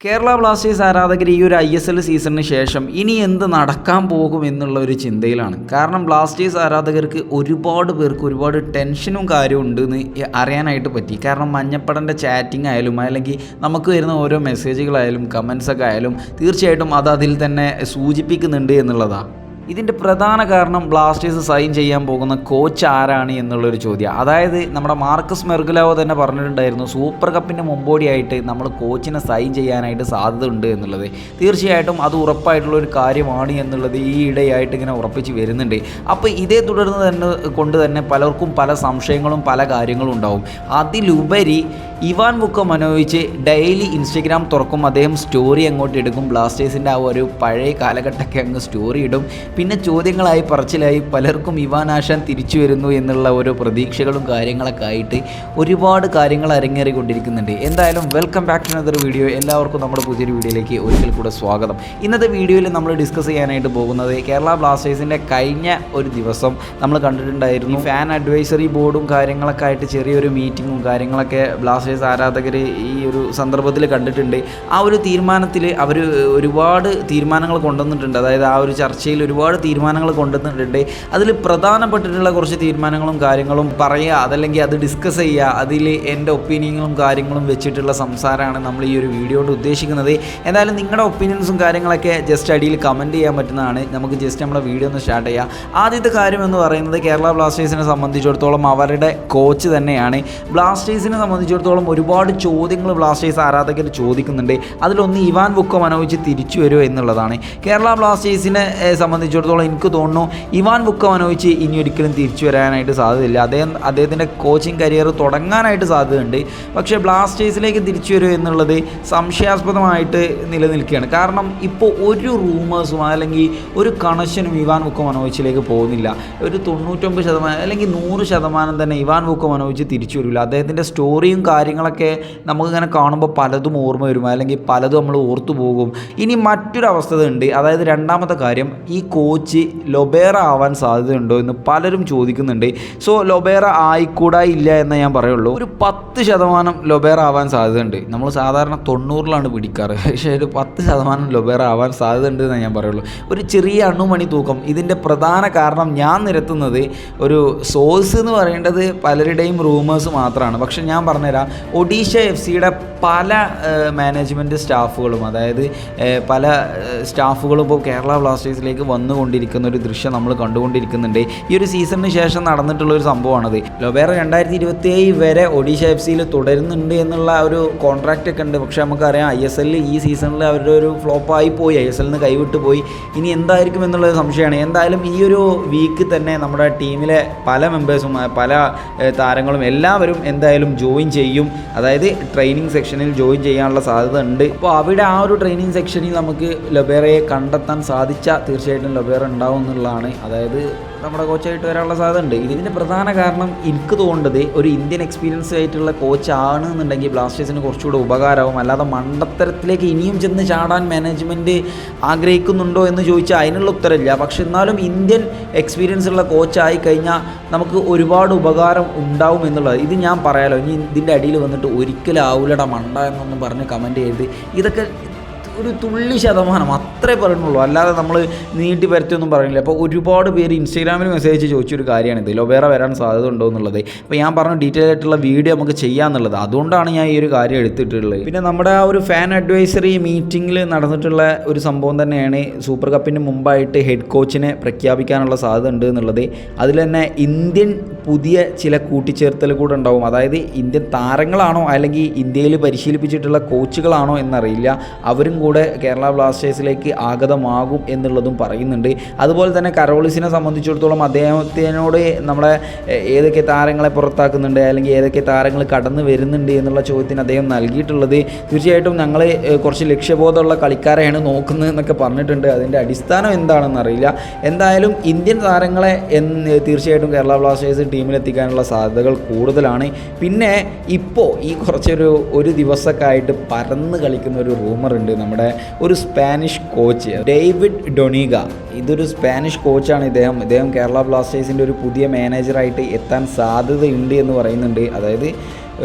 Kerala Blasters ആരാധകർ ഈ ഒരു ഐ എസ് എൽ സീസണിന് ശേഷം ഇനി എന്ത് നടക്കാൻ പോകും എന്നുള്ള ഒരു ചിന്തയിലാണ്. കാരണം ബ്ലാസ്റ്റേഴ്സ് ആരാധകർക്ക് ഒരുപാട് പേർക്ക് ഒരുപാട് ടെൻഷനും കാര്യവും ഉണ്ട് എന്ന് അറിയാനായിട്ട് പറ്റി. കാരണം മഞ്ഞപ്പടന്റെ ചാറ്റിംഗ് ആയാലും അല്ലെങ്കിൽ നമുക്ക് വരുന്ന ഓരോ മെസ്സേജുകളായാലും കമൻസൊക്കെ ആയാലും തീർച്ചയായിട്ടും അത് അതിൽ തന്നെ സൂചിപ്പിക്കുന്നുണ്ട് എന്നുള്ളതാണ് ഇതിന്റെ പ്രധാന കാരണം ബ്ലാസ്റ്റേഴ്സ് സൈൻ ചെയ്യാൻ പോകുന്ന കോച്ച് ആരാണ് എന്നുള്ളൊരു ചോദ്യം. അതായത് നമ്മുടെ മാർക്കസ് മെർഗുലാവോ തന്നെ പറഞ്ഞിട്ടുണ്ടായിരുന്നു സൂപ്പർ കപ്പിന്റെ മുമ്പോടിയായിട്ട് നമ്മൾ കോച്ചിനെ സൈൻ ചെയ്യാനായിട്ട് സാധ്യത ഉണ്ട് എന്നുള്ളത്. തീർച്ചയായിട്ടും അത് ഉറപ്പായിട്ടുള്ള ഒരു കാര്യമാണ് എന്നുള്ളത് ഈ ഇടയായിട്ട് ഇങ്ങനെ ഉറപ്പിച്ച് വരുന്നുണ്ട്. അപ്പോൾ ഇതേ തുടർന്ന് തന്നെ കൊണ്ട് തന്നെ പലർക്കും പല സംശയങ്ങളും പല കാര്യങ്ങളും ഉണ്ടാവും. അതിലുപരി ഇവാൻ ബുക്ക മനോവിച്ച് ഡെയിലി ഇൻസ്റ്റഗ്രാം തുറക്കും അദ്ദേഹം സ്റ്റോറി അങ്ങോട്ട് എടുക്കും. ബ്ലാസ്റ്റേഴ്സിന്റെ ആ ഒരു പഴയ കാലഘട്ടമൊക്കെ അങ്ങ് സ്റ്റോറി ഇടും. പിന്നെ ചോദ്യങ്ങളായി പറച്ചിലായി പലർക്കും ഇവാനാശാൻ തിരിച്ചു വരുന്നു എന്നുള്ള ഓരോ പ്രതീക്ഷകളും കാര്യങ്ങളൊക്കെ ആയിട്ട് ഒരുപാട് കാര്യങ്ങൾ അരങ്ങേറിക്കൊണ്ടിരിക്കുന്നുണ്ട്. എന്തായാലും welcome back to another video എല്ലാവർക്കും നമ്മുടെ പുതിയൊരു വീഡിയോയിലേക്ക് ഒരിക്കൽ കൂടെ സ്വാഗതം. ഇന്നത്തെ വീഡിയോയിൽ നമ്മൾ ഡിസ്കസ് ചെയ്യാനായിട്ട് പോകുന്നത് കേരള ബ്ലാസ്റ്റേഴ്സിന്റെ കഴിഞ്ഞ ഒരു ദിവസം നമ്മൾ കണ്ടിട്ടുണ്ടായിരുന്നു. ഫാൻ അഡ്വൈസറി ബോർഡും കാര്യങ്ങളൊക്കെ ആയിട്ട് ചെറിയൊരു മീറ്റിങ്ങും കാര്യങ്ങളൊക്കെ ബ്ലാസ്റ്റേഴ്സ് ആരാധകർ ഈ ഒരു സന്ദർഭത്തിൽ കണ്ടിട്ടുണ്ട്. ആ ഒരു തീരുമാനത്തിൽ അവർ ഒരുപാട് തീരുമാനങ്ങൾ കൊണ്ടുവന്നിട്ടുണ്ട്. അതായത് ആ ഒരു ചർച്ചയിൽ ഒരുപാട് തീരുമാനങ്ങൾ കൊണ്ടുവന്നിട്ടുണ്ട്. അതിൽ പ്രധാനപ്പെട്ടിട്ടുള്ള കുറച്ച് തീരുമാനങ്ങളും കാര്യങ്ങളും പറയുക അതല്ലെങ്കിൽ അത് ഡിസ്കസ് ചെയ്യുക അതിൽ എന്റെ ഒപ്പീനിയനുകളും കാര്യങ്ങളും വെച്ചിട്ടുള്ള സംസാരമാണ് നമ്മൾ ഈ ഒരു വീഡിയോ കൊണ്ട് ഉദ്ദേശിക്കുന്നത്. എന്തായാലും നിങ്ങളുടെ ഒപ്പീനിയൻസും കാര്യങ്ങളൊക്കെ ജസ്റ്റ് അടിയിൽ കമന്റ് ചെയ്യാൻ പറ്റുന്നതാണ്. നമുക്ക് ജസ്റ്റ് നമ്മുടെ വീഡിയോ ഒന്ന് സ്റ്റാർട്ട് ചെയ്യാം. ആദ്യത്തെ കാര്യം എന്ന് പറയുന്നത് കേരള ബ്ലാസ്റ്റേഴ്സിനെ സംബന്ധിച്ചിടത്തോളം അവരുടെ കോച്ച് തന്നെയാണ്. ബ്ലാസ്റ്റേഴ്സിനെ സംബന്ധിച്ചിടത്തോളം ഒരുപാട് ചോദ്യങ്ങൾ ബ്ലാസ്റ്റേഴ്സ് ആരാധകർ ചോദിക്കുന്നുണ്ട്. അതിലൊന്ന് ഇവാൻ ബുക്കോ മനോവിച്ച് തിരിച്ചു വരുമോ എന്നുള്ളതാണ്. കേരള ബ്ലാസ്റ്റേഴ്സിനെ ഏഹ്, സംബന്ധിച്ചിടത്തോളം എനിക്ക് തോന്നുന്നു ഇവാൻ ബുക്ക മനോവിച്ച് ഇനി ഒരിക്കലും തിരിച്ചു വരാനായിട്ട് സാധ്യതയില്ല. അദ്ദേഹം അദ്ദേഹത്തിന്റെ കോച്ചിങ് കരിയർ തുടങ്ങാനായിട്ട് സാധ്യതയുണ്ട്. പക്ഷേ ബ്ലാസ്റ്റേഴ്സിലേക്ക് തിരിച്ചു വരുമോ എന്നുള്ളത് സംശയാസ്പദമായിട്ട് നിലനിൽക്കുകയാണ്. കാരണം ഇപ്പോൾ ഒരു റൂമേഴ്സും അല്ലെങ്കിൽ ഒരു കണക്ഷനും ഇവാൻ ബുക്ക മനോവിച്ചിലേക്ക് പോകുന്നില്ല. ഒരു തൊണ്ണൂറ്റൊമ്പത് ശതമാനം അല്ലെങ്കിൽ നൂറ് ശതമാനം തന്നെ ഇവാൻ ബുക്ക മനോവിച്ച് തിരിച്ചു വരില്ല അദ്ദേഹത്തിന്റെ സ്റ്റോറിയും കാര്യങ്ങളൊക്കെ നമുക്കിങ്ങനെ കാണുമ്പോൾ പലതും ഓർമ്മ വരും. അല്ലെങ്കിൽ പലതും നമ്മൾ ഓർത്തു പോകും ഇനി മറ്റൊരു അവസ്ഥ ഉണ്ട്. അതായത് രണ്ടാമത്തെ കാര്യം ഈ കോച്ച് ലൊബേറ ആവാൻ സാധ്യതയുണ്ടോ എന്ന് പലരും ചോദിക്കുന്നുണ്ട്. സോ ലൊബേറ ആയിക്കൂടാ ഇല്ല എന്ന് ഞാൻ പറയുള്ളൂ. ഒരു പത്ത് ശതമാനം ലൊബേറ ആവാൻ സാധ്യതയുണ്ട്. നമ്മൾ സാധാരണ തൊണ്ണൂറിലാണ് പിടിക്കാറ്. പക്ഷേ ഒരു പത്ത് ശതമാനം ലൊബേറ ആവാൻ സാധ്യതയുണ്ട് എന്ന് ഞാൻ പറയുള്ളൂ. ഒരു ചെറിയ അണുമണി തൂക്കം. ഇതിന്റെ പ്രധാന കാരണം ഞാൻ നിരത്തുന്നത് ഒരു സോഴ്സ് എന്ന് പറയേണ്ടത് പലരുടെയും റൂമേഴ്സ് മാത്രമാണ് പക്ഷേ ഞാൻ പറഞ്ഞുതരാം. ഒഡീഷ എഫ് സിയുടെ പല മാനേജ്മെന്റ് സ്റ്റാഫുകളും അതായത് പല സ്റ്റാഫുകളും ഇപ്പോൾ കേരള ബ്ലാസ്റ്റേഴ്സിലേക്ക് വന്നുകൊണ്ടിരിക്കുന്ന ഒരു ദൃശ്യം നമ്മൾ കണ്ടുകൊണ്ടിരിക്കുന്നുണ്ട്. ഈ ഒരു സീസണിന് ശേഷം നടന്നിട്ടുള്ള ഒരു സംഭവമാണത്. ലൊബേറ രണ്ടായിരത്തി ഇരുപത്തി വരെ ഒഡീഷ എഫ് സിയിൽ തുടരുന്നുണ്ട് എന്നുള്ള ഒരു കോൺട്രാക്റ്റ് ഒക്കെ ഉണ്ട്. പക്ഷേ നമുക്കറിയാം ഐ എസ് എല്ലിൽ ഈ സീസണിൽ അവരുടെ ഒരു ഫ്ലോപ്പായി പോയി. ഐ എസ് എല്ലിൽ നിന്ന് കൈവിട്ട് പോയി. ഇനി എന്തായിരിക്കും എന്നുള്ളത് സംശയമാണ്. എന്തായാലും ഈ ഒരു വീക്ക് തന്നെ നമ്മുടെ ടീമിലെ പല മെമ്പേഴ്സും പല താരങ്ങളും എല്ലാവരും എന്തായാലും ജോയിൻ ചെയ്യും. അതായത് ട്രെയിനിങ് സെക്ഷനിൽ ജോയിൻ ചെയ്യാനുള്ള സാധ്യത ഉണ്ട്. അപ്പോൾ അവിടെ ആ ഒരു ട്രെയിനിങ് സെക്ഷനിൽ നമുക്ക് ലൊബേറയെ കണ്ടെത്താൻ സാധിച്ചാൽ തീർച്ചയായിട്ടും ലൊബേറ ഉണ്ടാവും എന്നുള്ളതാണ്. അതായത് നമ്മുടെ കോച്ചായിട്ട് വരാനുള്ള സാധ്യത ഉണ്ട്. ഇതിന്റെ പ്രധാന കാരണം എനിക്ക് തോന്നുന്നത് ഒരു ഇന്ത്യൻ എക്സ്പീരിയൻസ് ആയിട്ടുള്ള കോച്ച് ആണ് എന്നുണ്ടെങ്കിൽ ബ്ലാസ്റ്റേഴ്സിന് കുറച്ചുകൂടെ ഉപകാരമാവും. അല്ലാതെ മണ്ടത്തരത്തിലേക്ക് ഇനിയും ചെന്ന് ചാടാൻ മാനേജ്മെന്റ് ആഗ്രഹിക്കുന്നുണ്ടോ എന്ന് ചോദിച്ചാൽ അതിനുള്ള ഉത്തരമില്ല. പക്ഷെ എന്നാലും ഇന്ത്യൻ എക്സ്പീരിയൻസ് ഉള്ള കോച്ചായി കഴിഞ്ഞാൽ നമുക്ക് ഒരുപാട് ഉപകാരം ഉണ്ടാവും എന്നുള്ളത് ഇത് ഞാൻ പറയാലോ. ഇനി ഇതിന്റെ അടിയിൽ വന്നിട്ട് ഒരിക്കലും ആവൂലട മണ്ട എന്നൊന്നും പറഞ്ഞ് കമന്റ് ചെയ്ത് ഇതൊക്കെ ഒരു തുള്ളി ശതമാനം അത്രേ പറയുന്നുള്ളൂ. അല്ലാതെ നമ്മൾ നീട്ടി പരത്തിയൊന്നും പറയുന്നില്ല. അപ്പോൾ ഒരുപാട് പേര് ഇൻസ്റ്റാഗ്രാമിൽ മെസ്സേജ് ചോദിച്ചൊരു കാര്യമാണിത് ലൊബേറ വരാൻ സാധ്യത ഉണ്ടോ എന്നുള്ളത്. അപ്പോൾ ഞാൻ പറഞ്ഞ ഡീറ്റെയിൽ ആയിട്ടുള്ള വീഡിയോ നമുക്ക് ചെയ്യാമെന്നുള്ളത് അതുകൊണ്ടാണ് ഞാൻ ഈ ഒരു കാര്യം എടുത്തിട്ടുള്ളത്. പിന്നെ നമ്മുടെ ആ ഒരു ഫാൻ അഡ്വൈസറി മീറ്റിങ്ങിൽ നടന്നിട്ടുള്ള ഒരു സംഭവം തന്നെയാണ് സൂപ്പർ കപ്പിന് മുമ്പായിട്ട് ഹെഡ് കോച്ചിനെ പ്രഖ്യാപിക്കാനുള്ള സാധ്യത ഉണ്ട് എന്നുള്ളത്. അതിൽ തന്നെ ഇന്ത്യൻ പുതിയ ചില കൂട്ടിച്ചേർത്തൽ കൂടെ ഉണ്ടാവും. അതായത് ഇന്ത്യൻ താരങ്ങളാണോ അല്ലെങ്കിൽ ഇന്ത്യയിൽ പരിശീലിപ്പിച്ചിട്ടുള്ള കോച്ചുകളാണോ എന്നറിയില്ല. അവരും കൂടെ കേരള ബ്ലാസ്റ്റേഴ്സിലേക്ക് ആഗതമാകും എന്നുള്ളതും പറയുന്നുണ്ട്. അതുപോലെ തന്നെ കരോളിസിനെ സംബന്ധിച്ചിടത്തോളം അദ്ദേഹത്തിനോട് നമ്മളെ ഏതൊക്കെ താരങ്ങളെ പുറത്താക്കുന്നുണ്ട് അല്ലെങ്കിൽ ഏതൊക്കെ താരങ്ങൾ കടന്നു വരുന്നുണ്ട് എന്നുള്ള ചോദ്യത്തിന് അദ്ദേഹം നൽകിയിട്ടുള്ളത്. തീർച്ചയായിട്ടും ഞങ്ങൾ കുറച്ച് ലക്ഷ്യബോധമുള്ള കളിക്കാരെയാണ് നോക്കുന്നത് എന്നൊക്കെ പറഞ്ഞിട്ടുണ്ട്. അതിന്റെ അടിസ്ഥാനം എന്താണെന്ന് അറിയില്ല. എന്തായാലും ഇന്ത്യൻ താരങ്ങളെ എന്ന് തീർച്ചയായിട്ടും കേരള ബ്ലാസ്റ്റേഴ്സ് ടീമിലെത്തിക്കാനുള്ള സാധ്യതകൾ കൂടുതലാണ്. പിന്നെ ഇപ്പോൾ ഈ കുറച്ചൊരു ഒരു ദിവസമൊക്കെ ആയിട്ട് പരന്ന് കളിക്കുന്ന ഒരു റൂമർ ഉണ്ട് നമ്മുടെ ഒരു സ്പാനിഷ് കോച്ച് ഡേവിഡ് ഡൊണീഗ. ഇതൊരു സ്പാനിഷ് കോച്ചാണ് ഇദ്ദേഹം. ഇദ്ദേഹം കേരള ബ്ലാസ്റ്റേഴ്സിന്റെ ഒരു പുതിയ മാനേജറായിട്ട് എത്താൻ സാധ്യതയുണ്ട് എന്ന് പറയുന്നുണ്ട്. അതായത്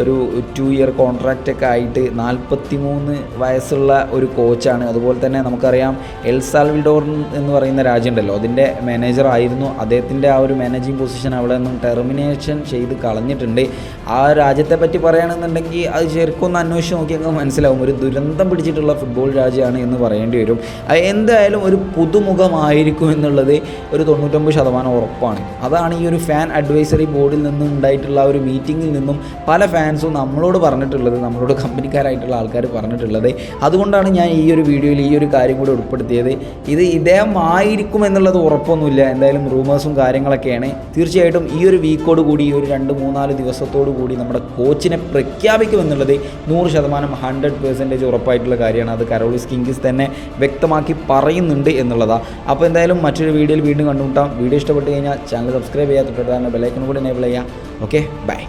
ഒരു ടു ഇയർ കോൺട്രാക്റ്റ് ഒക്കെ ആയിട്ട് നാൽപ്പത്തി മൂന്ന് വയസ്സുള്ള ഒരു കോച്ചാണ് അതുപോലെ തന്നെ നമുക്കറിയാം എൽ സാൽവിഡോർ എന്ന് പറയുന്ന രാജ്യമുണ്ടല്ലോ അതിന്റെ മാനേജർ ആയിരുന്നു. അദ്ദേഹത്തിന്റെ ആ ഒരു മാനേജിങ് പൊസിഷൻ അവിടെ നിന്നും ടെർമിനേഷൻ ചെയ്ത് കളഞ്ഞിട്ടുണ്ട്. ആ രാജ്യത്തെ പറ്റി പറയുകയാണെന്നുണ്ടെങ്കിൽ അത് ശരിക്കും ഒന്ന് അന്വേഷിച്ച് നോക്കി അങ്ങ് മനസ്സിലാവും. ഒരു ദുരന്തം പിടിച്ചിട്ടുള്ള ഫുട്ബോൾ രാജ്യമാണ് എന്ന് പറയേണ്ടി വരും. എന്തായാലും ഒരു പുതുമുഖമായിരിക്കും എന്നുള്ളത് ഒരു തൊണ്ണൂറ്റൊമ്പത് ശതമാനം ഉറപ്പാണ്. അതാണ് ഈ ഒരു ഫാൻ അഡ്വൈസറി ബോർഡിൽ നിന്നും ഉണ്ടായിട്ടുള്ള ഒരു മീറ്റിങ്ങിൽ നിന്നും പല ഫാൻസും നമ്മളോട് പറഞ്ഞിട്ടുള്ളത് നമ്മളോട് കമ്പനിക്കാരായിട്ടുള്ള ആൾക്കാർ പറഞ്ഞിട്ടുള്ളത്. അതുകൊണ്ടാണ് ഞാൻ ഈ ഒരു വീഡിയോയിൽ ഈ ഒരു കാര്യം കൂടി ഉൾപ്പെടുത്തിയത്. ഇത് ഇദ്ദേഹം ആയിരിക്കും എന്നുള്ളത് ഉറപ്പൊന്നുമില്ല. എന്തായാലും റൂമേഴ്സും കാര്യങ്ങളൊക്കെയാണ്. തീർച്ചയായിട്ടും ഈ ഒരു വീക്കോട് കൂടി ഈ ഒരു രണ്ട് മൂന്നാൽ ദിവസത്തോടു കൂടി നമ്മുടെ കോച്ചിനെ പ്രഖ്യാപിക്കുമെന്നുള്ളത് നൂറ് ശതമാനം ഹൺഡ്രഡ് പെർസെന്റേജ് ഉറപ്പായിട്ടുള്ള കാര്യമാണ്. അത് കരോളിസ് കിങ്കിസ് തന്നെ വ്യക്തമാക്കി പറയുന്നുണ്ട് എന്നുള്ളതാണ് അപ്പോൾ എന്തായാലും മറ്റൊരു വീഡിയോയിൽ വീണ്ടും കണ്ടുമുട്ടാം. വീഡിയോ ഇഷ്ടപ്പെട്ട് കഴിഞ്ഞാൽ ചാനൽ സബ്സ്ക്രൈബ് ചെയ്യാത്ത ബെലൈക്കൺ കൂടി എനേബിൾ ചെയ്യാം. Okay bye